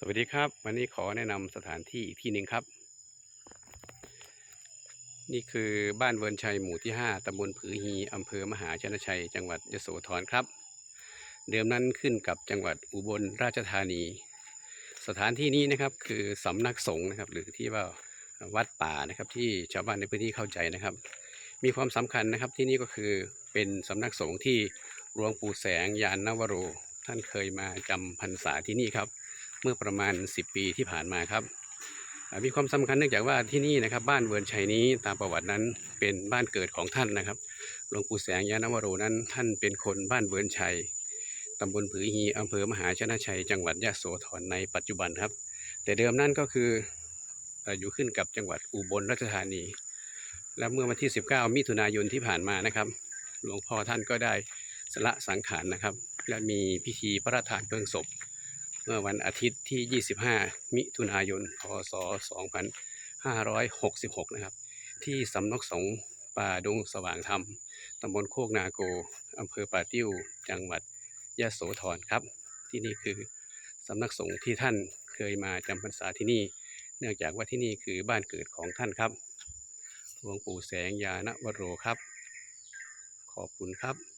สวัสดีครับ วันนี้ขอแนะนำสถานที่อีกที่หนึ่งครับ นี่คือบ้านเวิร์นชัยหมู่ที่ 5ตำบลผือฮีอำเภอมหาชนชัย จังหวัดยโสธรครับ เดิมนั้นขึ้นกับจังหวัดอุบลราชธานี สถานที่นี้นะครับคือสำนักสงฆ์นะครับ หรือที่ว่าวัดป่านะครับที่ชาวบ้านในพื้นที่เข้าใจนะครับ มีความสำคัญนะครับที่นี่ก็คือเป็นสำนักสงฆ์ที่หลวงปู่แสงยานนวโร ท่านเคยมาจำพรรษาที่นี่ครับ เมื่อประมาณ 10 ปีที่ผ่านมาครับ มีความสำคัญเนื่องจากว่าที่นี่นะครับ บ้านเวิร์นชัยนี้ตามประวัตินั้นเป็นบ้านเกิดของท่านนะครับหลวงปู่แสงยานวโรนั้น ท่านเป็นคนบ้านเวิร์นชัยตำบลผือฮีอำเภอมหาชนะชัย จังหวัดยะโสธรในปัจจุบันครับ แต่เดิมนั่นก็คืออ่อยู่ขึ้นกับจังหวัดอุบลราชธานี และเมื่อวันที่ 19 มิถุนายนที่ผ่านมานะครับ หลวงพ่อท่านก็ได้สละสังขารนะครับ และมีพิธีพระราชทานเพลิงศพ มื่อวันอาทิตย์ที่ 25 มิถุนายน พศ 2566 นะครับ ที่สำนักสงฆ์ป่าดงสว่างธรรม ตำบลโคกนาโก อำเภอป่าติ้ว จังหวัดยะโสธรครับ ที่นี่คือสำนักสงฆ์ที่ท่านเคยมาจำพรรษาที่นี่ เนื่องจากว่าที่นี่คือบ้านเกิดของท่านครับ หลวงปู่แสงยานวโรครับ ขอบคุณครับ